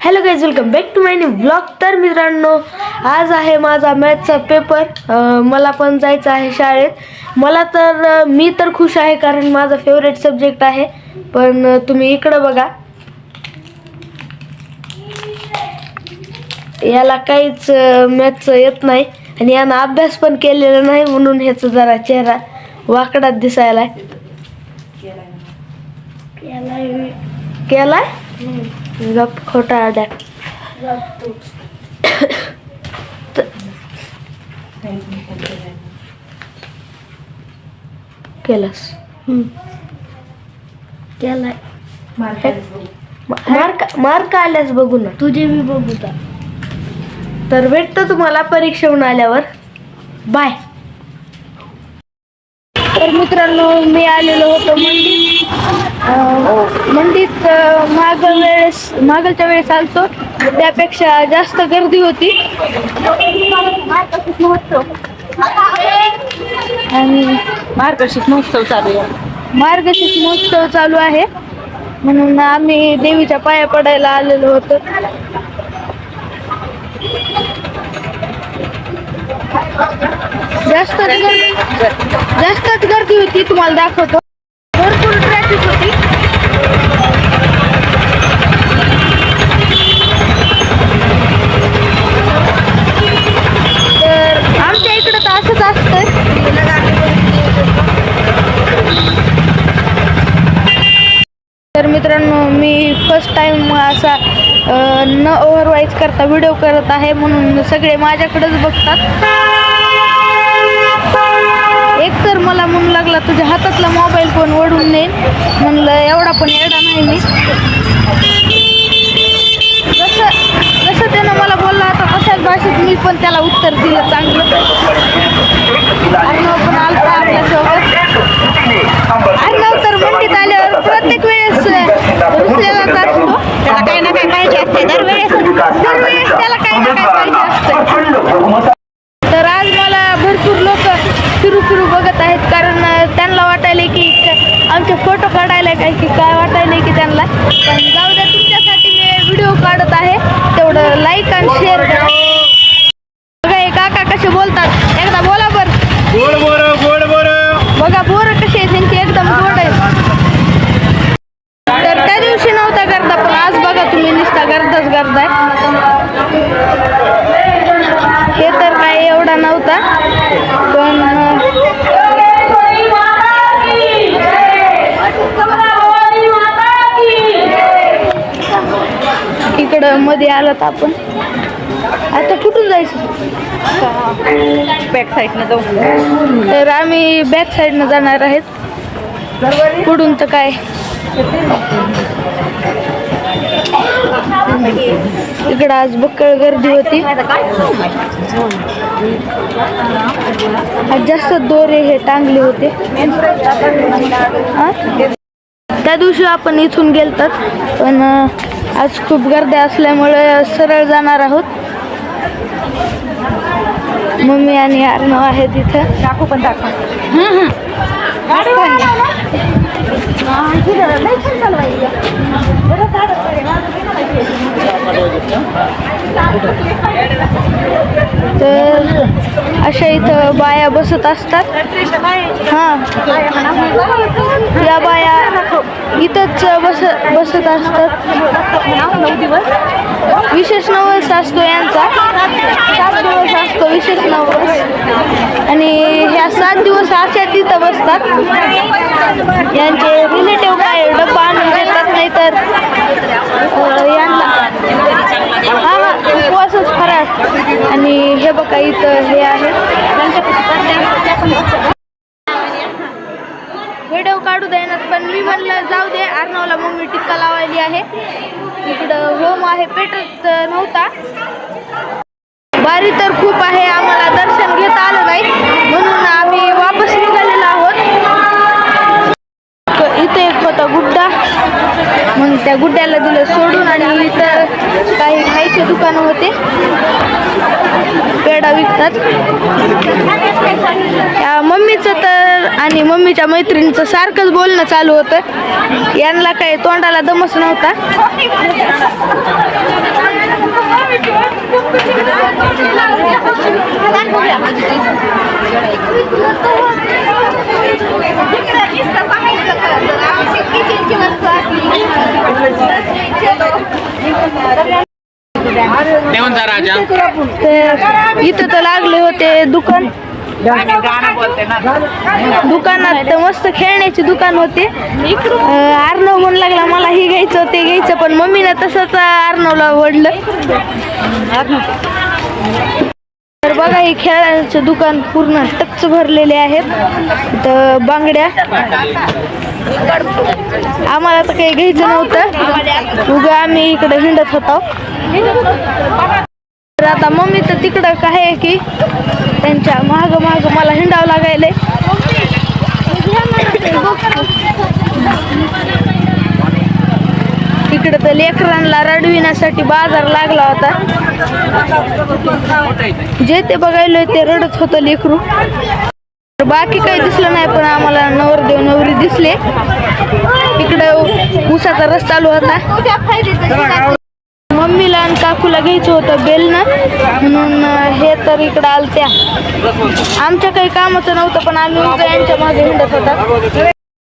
Hello guys welcome back to my new blog तर मित्रांनो आज आहे माझा मॅथचा पेपर अं, मला पण जायचं आहे शाळेत. मला तर अं, मी तर खुश आहे कारण माझा फेवरेट सब्जेक्ट आहे. पण अं, तुम्ही इकडं बघा. याला काहीच मॅथचं येत नाही आणि यानं अभ्यास पण केलेला नाही म्हणून ह्याचा जरा चेहरा वाकडात दिसायला केलाय. गप खोटा आड्या केलास केलाय मार्क मार्क आल्यास बघू ना। तुझे मी बघू तर भेटतो तुम्हाला परीक्षेहून आल्यावर. बाय तर मित्रांनो मी आलेलो होतो मंडीत अं, माग वेळेस मागलच्या वेळेस आलतो. त्यापेक्षा जास्त गर्दी होती. आणि मार्गशीर्ष महोत्सव चालू आहे. मार्गशीर्ष महोत्सव चालू आहे. म्हणून आम्ही देवीच्या पाया पडायला आलेलो होतो. जास्त जास्तच गर्दी होती तुम्हाला दाखवतो भरपूर ट्रॅफिक होती तर आमच्या इकडं तर असंच असतं तर मित्रांनो मी फर्स्ट टाइम असा न ओव्हरवाईज करता व्हिडिओ करत आहे म्हणून सगळे माझ्याकडेच बघतात. एक तर मला म्हणू लागला तुझ्या हातातला मोबाईल फोन ओढून नेईन. म्हणलं एवढा पण एवढा नाही मी. जसं जसं त्यानं मला बोलला होता तशाच भाषेत मी पण त्याला उत्तर दिलं चांगलं. अर्णव पण आलता आपल्यासोबत अर्णव तर म्हणते रुसलेलाच असतो त्याला काही ना काही पाहिजे असते दरवेळेस दरवेळेस त्याला काही ना काही पाहिजे असते तर आज मला भरपूर लोक फिरू फिरू बघत आहेत कारण त्यांना वाटायले की आमचे फोटो काढायला काय की काय वाटायले की त्यांना. पण जाऊ द्या तुमच्यासाठी मी व्हिडिओ काढत आहे. तेवढं लाईक आणि शेअर करा बघा हे काका कसे बोलतात एकदा बोला बर गोड बोर गोड बोर बघा बोर कसे आहेत त्यांची एकदम गोड आहे तर त्या दिवशी नव्हता करता पण आज बघा तुम्ही नुसता गर्दाच करताय हे तर काय एवढा नव्हता पण अं, मध्ये आलात आपण. आता कुठून जायचं? बॅक साईडनं जाऊ. तर आम्ही बॅक साईडनं जाणार आहेत. पुढून तर काय? इकडं आज बक्कळ गर्दी होती. आज जास्त दोरे हे टांगले होते? त्या दिवशी आपण इथून गेलतात पण आज खूप गर्दी असल्यामुळे सरळ जाणार आहोत. मम्मी आणि अर्णव आहेत इथं. दाखव पण दाखव. तर अशा इथं बाया बसत असतात. हां. या बाया इथंच बस बसत असतात. विशेष नवस असतो यांचा. सात दिवस असतो विशेष नवस. आणि ह्या सात दिवस अशा तिथं बसतात. यांचे रिलेटिव्ह काय डब्बा आणून देतात नाही तर यांना हा हा उपवासच फराळ आणि हे बघा इथं हे आहे. व्हिडिओ काढू देणार पण मी म्हणलं जाऊ दे अर्णवला मम्मी टिक्का लावायली आहे. इकडं होम आहे पेटत नव्हता. बारी तर खूप आहे आम्हाला दर्शन घेता आलं नाही. म्हणून आम्ही वापस निघालेलो आहोत. इथे एक होता गुड्डा. मग त्या गुड्ड्याला दिलं सोडून आणि इथं काही खायचे दुकानं होते. पेढा विकतात. मम्मीचं तर आणि मम्मीच्या मैत्रिणीचं सारखंच बोलणं चालू होतं. यांना काय तोंडाला दमच नव्हता. तर इथं तर लागले होते दुकान. दुकानात मस्त खेळण्याची दुकान होते. अं, अर्णव म्हणू लागला मला हे घ्यायचं ते घ्यायचं. पण मम्मीनं तसंच अर्णवला ओढलं. तर बघा हे खेळाचं दुकान पूर्ण टच भरलेले आहेत. तर बांगड्या. आम्हाला तर काही घ्यायचं नव्हतं. उगा आम्ही इकडे हिंडत होतो. तर आता मम्मी तर तिकडं काय आहे की त्यांच्या माग माग मला हिंडावं लागायले इकडं तर लेकरांना रडविण्यासाठी बाजार लागला होता. जे ते बघायलोय ते रडत होतं लेकरू. बाकी काही दिसलं नाही पण आम्हाला नवरदेव नवरी दिसले. इकडं उसाचा रस चालू होता. आणि काकूला घ्यायचं होतं बेलनं. म्हणून अं, हे तर इकडं आलत्या. आमच्या काही कामाचं नव्हतं पण आम्ही उगा यांच्या मागे हिंडत होता.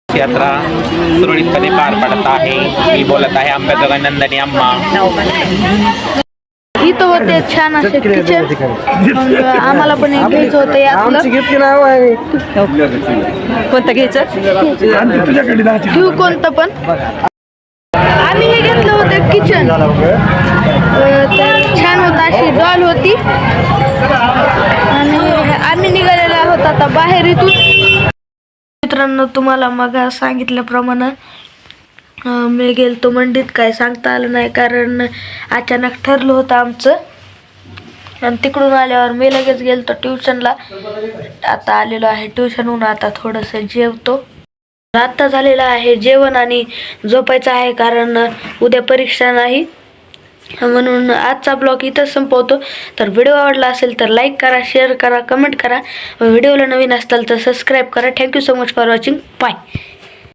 यात्रा सुरळीतपणे पार पडत आहे. मी बोलत आहे अंबेजोगाई नंदनी अम्मा. इथं होते छान असे किचन. आम्हाला पण एक घ्यायचं होतं यातलं. कोणतं घ्यायचं? घेऊ कोणतं पण. आम्ही हे घेतलं होतं किचन. होता अशी डॉल होती. आणि आम्ही निघालेला होता आता बाहेर इथून. मित्रांनो तुम्हाला मग सांगितल्याप्रमाणे मी मी गेलतो मंडीत. काय सांगता आलं नाही कारण अचानक ठरलं होतं आमचं. आणि तिकडून आल्यावर मी लगेच गेलतो ट्युशनला. आता आलेलो आहे ट्युशनहून आता थोडंसं जेवतो. आत्ता झालेलं आहे जेवण आणि झोपायचं आहे कारण उद्या परीक्षा नाही. म्हणून आजचा ब्लॉग इथंच संपवतो. तर व्हिडिओ आवडला असेल तर लाईक करा शेअर करा कमेंट करा. व्हिडिओला नवीन असाल तर सबस्क्राईब करा. Thank you so much for watching bye